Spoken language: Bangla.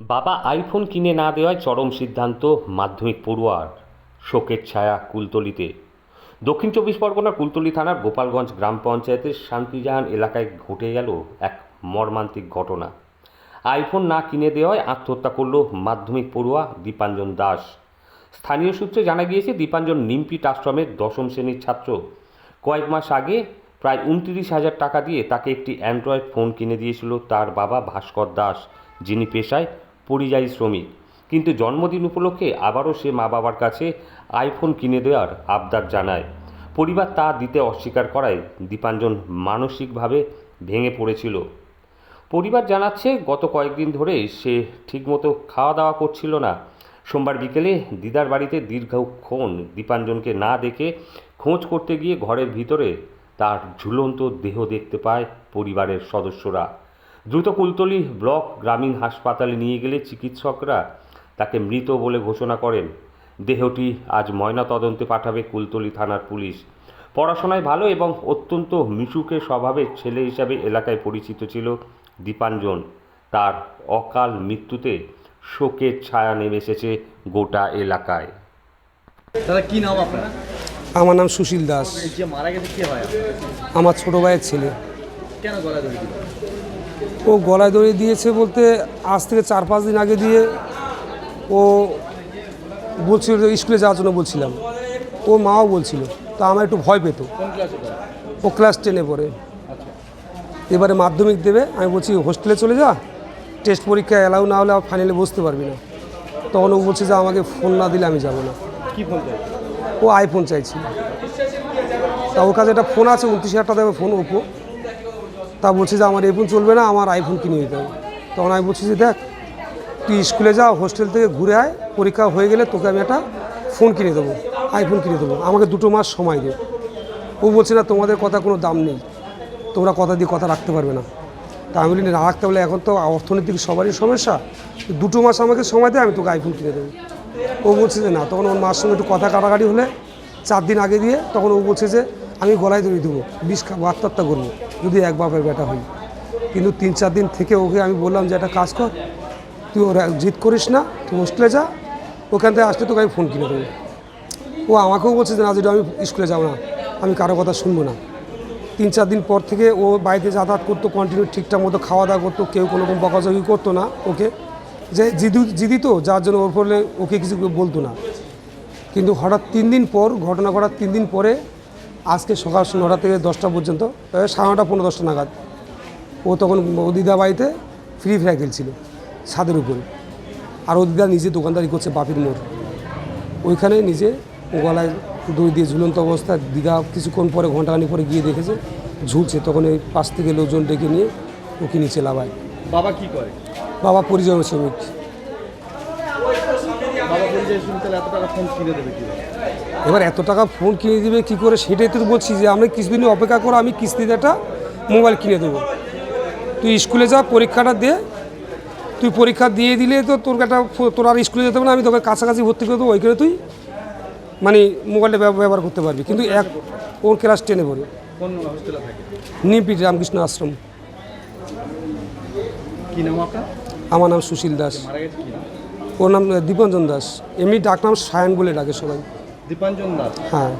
বাবা আইফোন কিনে না দেওয়ায় চরম সিদ্ধান্ত মাধ্যমিক পড়ুয়ার। শোকের ছায়া কুলতলিতে। দক্ষিণ চব্বিশ পরগনার কুলতলি থানার গোপালগঞ্জ গ্রাম পঞ্চায়েতের শান্তিজাহান এলাকায় ঘটে গেল এক মর্মান্তিক ঘটনা। আইফোন না কিনে দেওয়ায় আত্মহত্যা করল মাধ্যমিক পড়ুয়া দীপাঞ্জন দাস। স্থানীয় সূত্রে জানা গিয়েছে, দীপাঞ্জন নিমপিট আশ্রমের দশম শ্রেণির ছাত্র। কয়েক মাস আগে প্রায় উনত্রিশ হাজার টাকা দিয়ে তাকে একটি অ্যান্ড্রয়েড ফোন কিনে দিয়েছিল তার বাবা ভাস্কর দাস, যিনি পেশায় পরিযায়ী শ্রমিক। কিন্তু জন্মদিন উপলক্ষে আবারও সে মা বাবার কাছে আইফোন কিনে দেওয়ার আবদার জানায়। পরিবার তা দিতে অস্বীকার করায় দীপাঞ্জন মানসিকভাবে ভেঙে পড়েছিল। পরিবার জানাচ্ছে, গত কয়েকদিন ধরে সে ঠিকমতো খাওয়া দাওয়া করছিল না। সোমবার বিকেলে দিদার বাড়িতে দীর্ঘক্ষণ দীপাঞ্জনকে না দেখে খোঁজ করতে গিয়ে ঘরের ভিতরে তার ঝুলন্ত দেহ দেখতে পায় পরিবারের সদস্যরা। দ্রুত কুলতলি ব্লক গ্রামীণ হাসপাতালে নিয়ে গেলে চিকিৎসকরা তাকে মৃত বলে ঘোষণা করেন। দেহটি আজ ময়নাতদন্তে পাঠাবে কুলতলি থানার পুলিশ। পড়াশোনায় ভালো এবং অত্যন্ত মিশুকে স্বভাবের ছেলে হিসাবে এলাকায় পরিচিত ছিল দীপাঞ্জন। তার অকাল মৃত্যুতে শোকের ছায়া নেমে এসেছে গোটা এলাকায়। দাদা কি নাম আপনার? আমার নাম সুশীল দাস। মারা গেছে কে হয়? আমার ছোট ভাইয়ের ছেলে। কেন দিল? ও গলায় দড়ি দিয়েছে বলতে আজ থেকে চার পাঁচ দিন আগে দিয়ে ও বলছিল স্কুলে যাওয়ার জন্য বলছিলাম। ও মাও বলছিল তা আমার একটু ভয় পেত। ও ক্লাস টেনে পড়ে। আচ্ছা। এবারে মাধ্যমিক দেবে আমি বলছি হোস্টেলে চলে যা টেস্ট পরীক্ষা অ্যালাউ না হলে ফাইনালে বসতে পারবি না। তখন ও বলছে যে আমাকে ফোন না দিলে আমি যাব না। ও আইফোন চাইছি তা ওর কাছে একটা ফোন আছে উনত্রিশ হাজার টাকা ফোন ওপো। তা বলছে যে আমার এই ফোন চলবে না, আমার আইফোন কিনে দিতে হবে। তখন আমি বলছি যে দেখ, তুই স্কুলে যাও হোস্টেল থেকে ঘুরে আয়, পরীক্ষা হয়ে গেলে তোকে আমি একটা ফোন কিনে দেবো আইফোন কিনে দেবো, আমাকে দুটো মাস সময় দে। ও বলছে, না, তোমাদের কথা কোনো দাম নেই, তোমরা কথা দিয়ে কথা রাখতে পারবে না। তা আমি বলি, না রাখতে পারলে এখন তো অর্থনৈতিক সবারই সমস্যা, দুটো মাস আমাকে সময় দেয় আমি তোকে আইফোন কিনে দেবো। ও বলছে যে, না, তখন ওর মার সঙ্গে একটু কথা কাটাকাটি হলে, চার দিন আগে দিয়ে, তখন ও বলছে যে আমি গলায় দড়ি দেবো বিষ আত্মহত্যা করব, যদি এক বাপের বেটা হই। কিন্তু তিন চার দিন থেকে ওকে আমি বললাম যে, একটা কাজ কর, তুই ওরা জিদ করিস না, তুই হোস্টেলে যা, ওখান থেকে আসলে তোকে আমি ফোন কিনে দেবো। ও আমাকেও বলছে যে, না যেটা আমি স্কুলে যাব না, আমি কারও কথা শুনব না। তিন চার দিন পর থেকে ও বাড়িতে যাতায়াত করতো কন্টিনিউ ঠিকঠাক মতো খাওয়া দাওয়া করতো, কেউ কোনো রকম বকাঝকি করতো না ওকে। যে জিদি জিদি তো, যার জন্য ওর ফলে ওকে কিছু বলতো না। কিন্তু হঠাৎ তিন দিন পর, ঘটনা ঘটার তিন দিন পরে আজকে সকাল নটা থেকে দশটা পর্যন্ত সাড়ে নটা পনেরো দশটা নাগাদ। ও তখন ও দিদা বাড়িতে ফ্রি ফায়ার খেলছিল ছাদের উপরে। আর ও দিদা নিজে দোকানদারি করছে বাপির মোড়। ওইখানে নিজে গলায় দই দিয়ে ঝুলন্ত অবস্থায় দিদা কিছুক্ষণ পরে ঘন্টাখানি পরে গিয়ে দেখেছে ঝুলছে। তখন এই পাশ থেকে লোকজন ডেকে নিয়ে ওকে নিচে লাভায়। বাবা কি করে? বাবা পরিজন শ্রমিক। বাবা পরিচয় শুনে তাহলে এত টাকা ফোন কিনে দেবে কি এবার এত টাকা ফোন কিনে দিবে কি করে সেটাই তো বলছি যে আমরা কিছুদিন অপেক্ষা করো আমি কিস্তিতে একটা মোবাইল কিনে দেবো। তুই স্কুলে যা পরীক্ষাটা দে। তুই পরীক্ষা দিয়ে দিলে তো তোর একটা তোর আর স্কুলে যেতে হবে না আমি তোকে কাছাকাছি ভর্তি করে দেবো ওইখানে তুই মানে মোবাইলটা ব্যব- ব্যবহার করতে পারবি। কিন্তু এক ওর ক্লাস টেনে পড়ে। হোস্টেলে রামকৃষ্ণ আশ্রম। কি নাম আপনার? আমার নাম সুশীল দাস। ওর নাম দীপঞ্জন দাস। এমনি ডাকনাম সায়ন বলে ডাকে সবাই। দীপাঞ্জন দাস? হ্যাঁ।